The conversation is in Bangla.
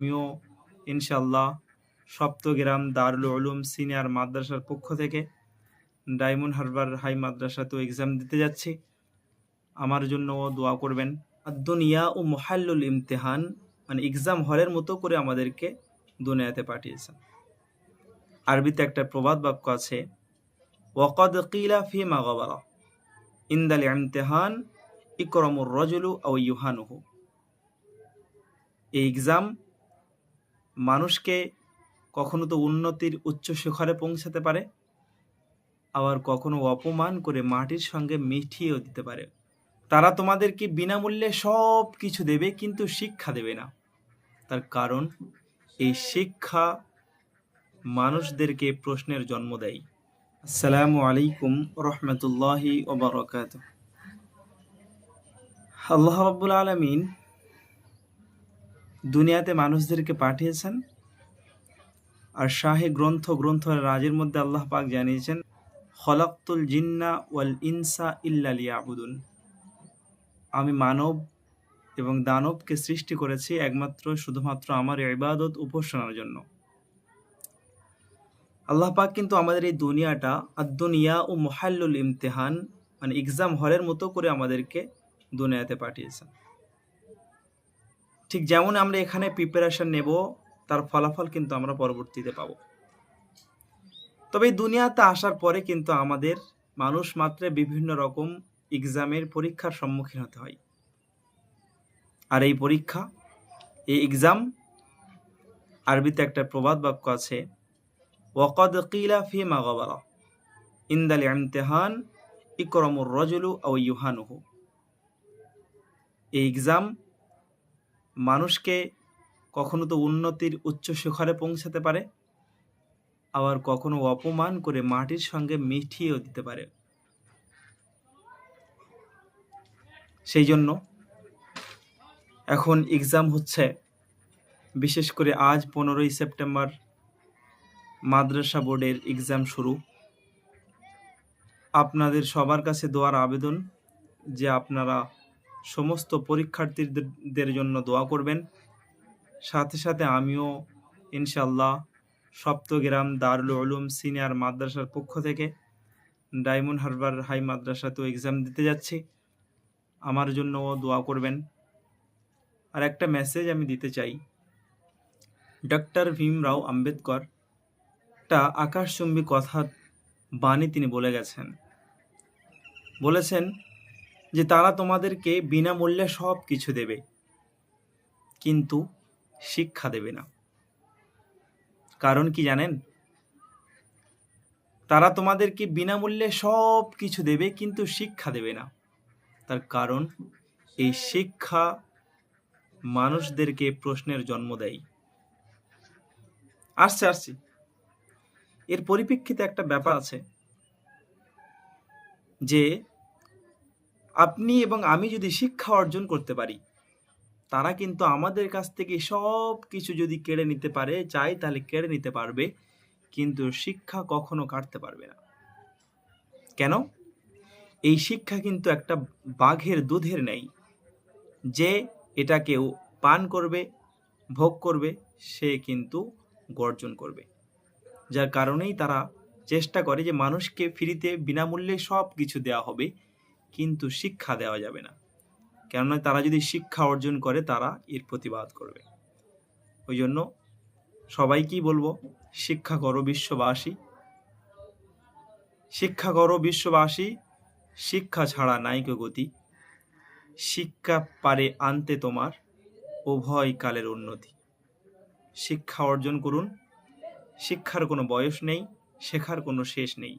আমিও ইনশাল্লাহ সপ্তগ্রাম দারুল উলুম সিনিয়র মাদ্রাসার পক্ষ থেকে ডায়মন্ড হারবার হাই মাদ্রাসাতেও এক্সাম দিতে যাচ্ছি। আমার জন্যও দোয়া করবেন। আর দুনিয়া ও মোহাল্লুল ইমতেহান মানে এক্সাম হলের মতো করে আমাদেরকে দুনিয়াতে পাঠিয়েছেন। আরবিতে একটা প্রবাদ বাক্য আছে, ওয়াকদ কিলা ফি মাগাবারা ইন্দাল ইমতেহান ইকরমুর রজুলু ও ইউহানুহু। এই এক্সাম মানুষকে কখনো তো উন্নতির উচ্চ শিখরে পৌঁছাতে পারে, আবার কখনো অপমান করে মাটির সঙ্গে মিঠিয়েও দিতে পারে। তারা তোমাদেরকে বিনামূল্যে সব কিছু দেবে, কিন্তু শিক্ষা দেবে না। তার কারণ, এই শিক্ষা মানুষদেরকে প্রশ্নের জন্ম দেয়। আসসালামু আলাইকুম রহমতুল্লাহি ওবরাকাত আল্লাহ রাব্বুল আলমিন দুনিয়াতে মানুষদেরকে পাঠিয়েছেন আর শাহে গ্রন্থ গ্রন্থ রাজের মধ্যে আল্লাহ পাক জানিয়েছেন, খলাক্তুল জিন্না ওয়াল ইনসা ইল্লা লিয়াবুদুন। আমি মানব এবং দানবকে সৃষ্টি করেছি একমাত্র, শুধুমাত্র আমার ইবাদত উপাসনার জন্য। আল্লাহ পাক কিন্তু আমাদের এই দুনিয়াটা আদুনিয়া ও মোহাল্লুল ইমতেহান মানে এক্সাম হলের মতো করে আমাদেরকে দুনিয়াতে পাঠিয়েছেন। ঠিক যেমন আমরা এখানে প্রিপারেশন নেব, তার ফলাফল কিন্তু আমরা পরবর্তীতে পাবো। তবে দুনিয়াতে আসার পরে কিন্তু আমাদের মানুষ মাত্রে বিভিন্ন রকম এক্সামের পরীক্ষার সম্মুখীন হতে হয়। আর এই পরীক্ষা, এই এক্সাম আরবিতে একটা প্রবাদ বাক্য আছে, ওয়াকদ কিলা ফি মাগাবারা ইন্দাল ইমতেহান ইকরমুর রজুলু ও ইউহানুহু। এই এক্সাম মানুষকে কখনো তো উন্নতির উচ্চ শিখরে পৌঁছাতে পারে, আবার কখনো অপমান করে মাটির সঙ্গে মিঠিয়েও দিতে পারে। সেই জন্য এখন এক্সাম হচ্ছে, বিশেষ করে আজ পনেরোই সেপ্টেম্বর মাদ্রাসা বোর্ডের এক্সাম শুরু। আপনাদের সবার কাছে দোয়ার আবেদন যে আপনারা সমস্ত পরীক্ষার্থীদের জন্য দোয়া করবেন। সাথে সাথে আমিও ইনশাল্লাহ সপ্তগ্রাম দারুল উলুম সিনিয়র মাদ্রাসার পক্ষ থেকে ডায়মন্ড হারবার হাই মাদ্রাসাতেও এক্সাম দিতে যাচ্ছি। আমার জন্যও দোয়া করবেন। আর একটা মেসেজ আমি দিতে চাই। ডক্টর ভীমরাও আম্বেদকর একটা আকাশচুম্বী কথা বাণী তিনি বলে গেছেন। বলেছেন যে তারা তোমাদেরকে বিনামূল্যে সব কিছু দেবে, কিন্তু শিক্ষা দেবে না। কারণ কি জানেন? তারা তোমাদেরকে বিনামূল্যে সব কিছু দেবে, কিন্তু শিক্ষা দেবে না। তার কারণ, এই শিক্ষা মানুষদেরকে প্রশ্নের জন্ম দেয়। আসছে, আসছি। এর পরিপ্রেক্ষিতে একটা ব্যাপার আছে যে আপনি এবং আমি যদি শিক্ষা অর্জন করতে পারি, তারা কিন্তু আমাদের কাছ থেকে সব কিছু যদি কেড়ে নিতে পারে চাই তাহলে কেড়ে নিতে পারবে, কিন্তু শিক্ষা কখনো কাটতে পারবে না। কেন? এই শিক্ষা কিন্তু একটা বাঘের দুধের নেই। যে এটা কেউ পান করবে, ভোগ করবে, সে কিন্তু গর্জন করবে। যার কারণেই তারা চেষ্টা করে যে মানুষকে ফ্রিতে বিনামূল্যে সব কিছু দেওয়া হবে। কিন্তু শিক্ষা দেওয়া যাবে না। কেননা তারা যদি শিক্ষা অর্জন করে, তারা এর প্রতিবাদ করবে। ওই জন্য সবাইকেই বলব, শিক্ষা করো বিশ্ববাসী। শিক্ষা করো বিশ্ববাসী, শিক্ষা ছাড়া নাইক গতি। শিক্ষা পারে আনতে তোমার উভয় কালের উন্নতি। শিক্ষা অর্জন করুন, শিক্ষার কোনো বয়স নেই, শেখার কোনো শেষ নেই।